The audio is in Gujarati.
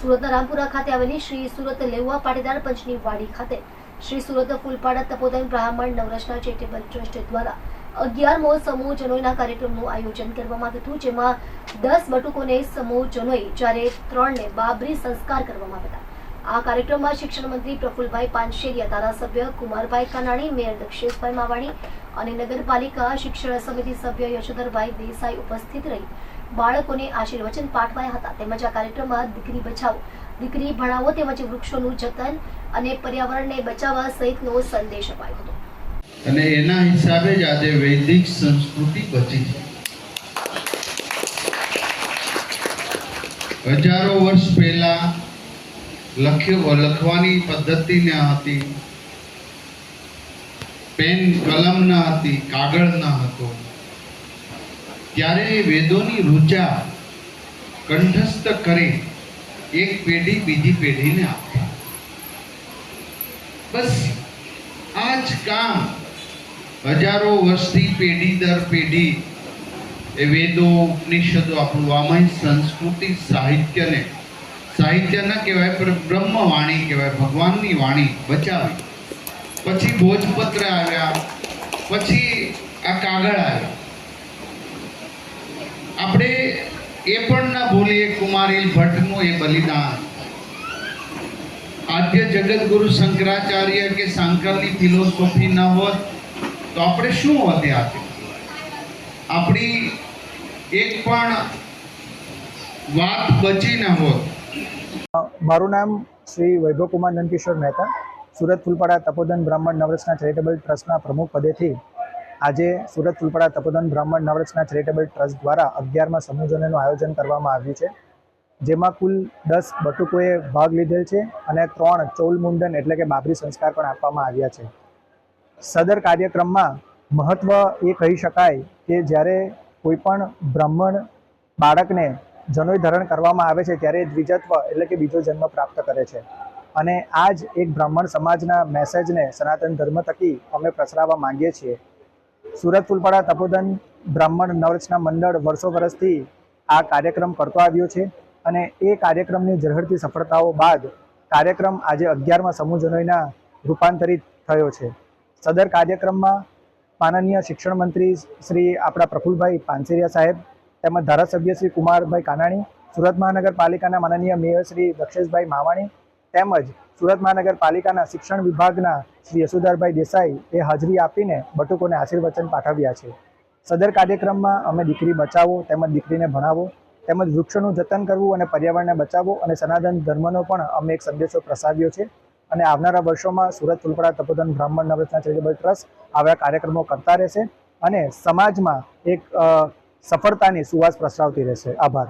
સુરતના રામપુરા ખાતે આવેલી શ્રી સુરત લેવા પાટીદાર પંચની વાડી ખાતે શ્રી સુરત ફૂલપાડા તપોદન બ્રાહ્મણ નવરચના ચેરિટેબલ ટ્રસ્ટ દ્વારા અગિયારમો સમૂહજનોના કાર્યક્રમનું આયોજન કરવામાં આવ્યું હતું, જેમાં દસ બટુકોને સમૂહજનોએ જ્યારે ત્રણને બાબરી સંસ્કાર કરવામાં આવ્યા હતા. આ કાર્યક્રમમાં શિક્ષણ મંત્રી પ્રફુલભાઈ પાનશેરિયા, ધારાસભ્ય કુમારભાઈ કાનાણી, મેયર દક્ષેશભાઈ માવાણી અને નગરપાલિકા શિક્ષણ સમિતિ સભ્ય યશોધરભાઈ દેસાઈ ઉપસ્થિત રહી. બાળકોને આશીર્વચન પાઠવાયા હતા. તેમજ આ કાર્યક્રમમાં દીકરી બચાવો, દીકરી ભણાવો તેમજ વૃક્ષોનું જતન અને પર્યાવરણને બચાવવા સહિતનો સંદેશ અપાયો હતો. અને એના હિસાબે જ આજે વૈદિક સંસ્કૃતિ બચી છે. હજારો વર્ષ પહેલા લખ્યો, લખવાની પદ્ધતિ ન હતી. પેન કલમ ન હતી, કાગળ ન હતો. ત્યારે વેદોની રૂચા કંઠસ્થ કરી, એક પેઢી બીજી પેઢીને આપે. બસ આ જ કામ હજારો વર્ષથી પેઢી દર પેઢી એ વેદો, ઉપનિષદો, આપણું વામાય સંસ્કૃતિ, સાહિત્યને, સાહિત્ય ન કહેવાય, પણ બ્રહ્મવાણી કહેવાય, ભગવાનની વાણી બચાવી. પછી ભોજપત્ર આવ્યા, પછી આ કાગળ આવ્યા આપણે એ પણ ન ભૂલીએ કુમારી ભટ્ટનું એ બલિદાન. આદ્ય જગતગુરુ શંકરાચાર્ય કે શંકરની ફિલોસોફી ન હોત, તો આપણે શું હોતે આજે આપણી એક પણ વાત બચી ન હોત. મારું નામ શ્રી વૈભવ કુમાર નંદકિશોર મહેતા, સુરત ફૂલપાડા તપોદન બ્રાહ્મણ નવરસના ચેરિટેબલ ટ્રસ્ટના પ્રમુખ પદેથી આજે સુરત ફૂલપાડા તપોદન બ્રાહ્મણ નવરચના ચેરિટેબલ ટ્રસ્ટ દ્વારા અગિયારમાં સમૂહજનનું આયોજન કરવામાં આવ્યું છે, જેમાં કુલ દસ બટુકોએ ભાગ લીધેલ છે અને ત્રણ ચૌલ મુંડન એટલે કે બાબરી સંસ્કાર પણ આપવામાં આવ્યા છે. સદર કાર્યક્રમમાં મહત્ત્વ એ કહી શકાય કે જ્યારે કોઈ પણ બ્રાહ્મણ બાળકને જનોઈ ધરણ કરવામાં આવે છે, ત્યારે દ્વિજત્વ એટલે કે બીજો જન્મ પ્રાપ્ત કરે છે. અને આ એક બ્રાહ્મણ સમાજના મેસેજને સનાતન ધર્મ થકી અમે પ્રસરાવવા માંગીએ છીએ. સુરત, ફૂલપાડા તપોદન બ્રાહ્મણ નવરચના મંડળ વર્ષો વર્ષથી આ કાર્યક્રમ કરતો આવ્યો છે અને એ કાર્યક્રમની ઝળહળતી સફળતાઓ બાદ કાર્યક્રમ આજે અગિયારમાં સમૂહ જનોઈના રૂપાંતરિત થયો છે. સદર કાર્યક્રમમાં માનનીય શિક્ષણ મંત્રી શ્રી આપણા પ્રફુલભાઈ પાનસેરિયા સાહેબ તેમજ ધારાસભ્ય શ્રી કુમારભાઈ કાનાણી, સુરત મહાનગરપાલિકાના માનનીય મેયર શ્રી દક્ષેશભાઈ માવાણી તેમજ સુરત મહાનગરપાલિકાના શિક્ષણ વિભાગના શ્રી યશોધરભાઈ દેસાઈ એ હાજરી આપીને બટુકોને આશીર્વચન પાઠવ્યા છે. સદર કાર્યક્રમમાં અમે દીકરી બચાવો, તેમજ દીકરીને ભણાવો, તેમજ વૃક્ષોનું જતન કરવું અને પર્યાવરણને બચાવવો અને સનાતન ધર્મનો પણ અમે એક સંદેશો પ્રસાવ્યો છે. અને આવનારા વર્ષોમાં સુરત ફૂલપડા તપોધન બ્રાહ્મણ નવરત્ના ચેરિટેબલ ટ્રસ્ટ આવા કાર્યક્રમો કરતા રહેશે અને સમાજમાં એક સફળતાની સુવાસ પ્રસરાવતી રહેશે. આભાર.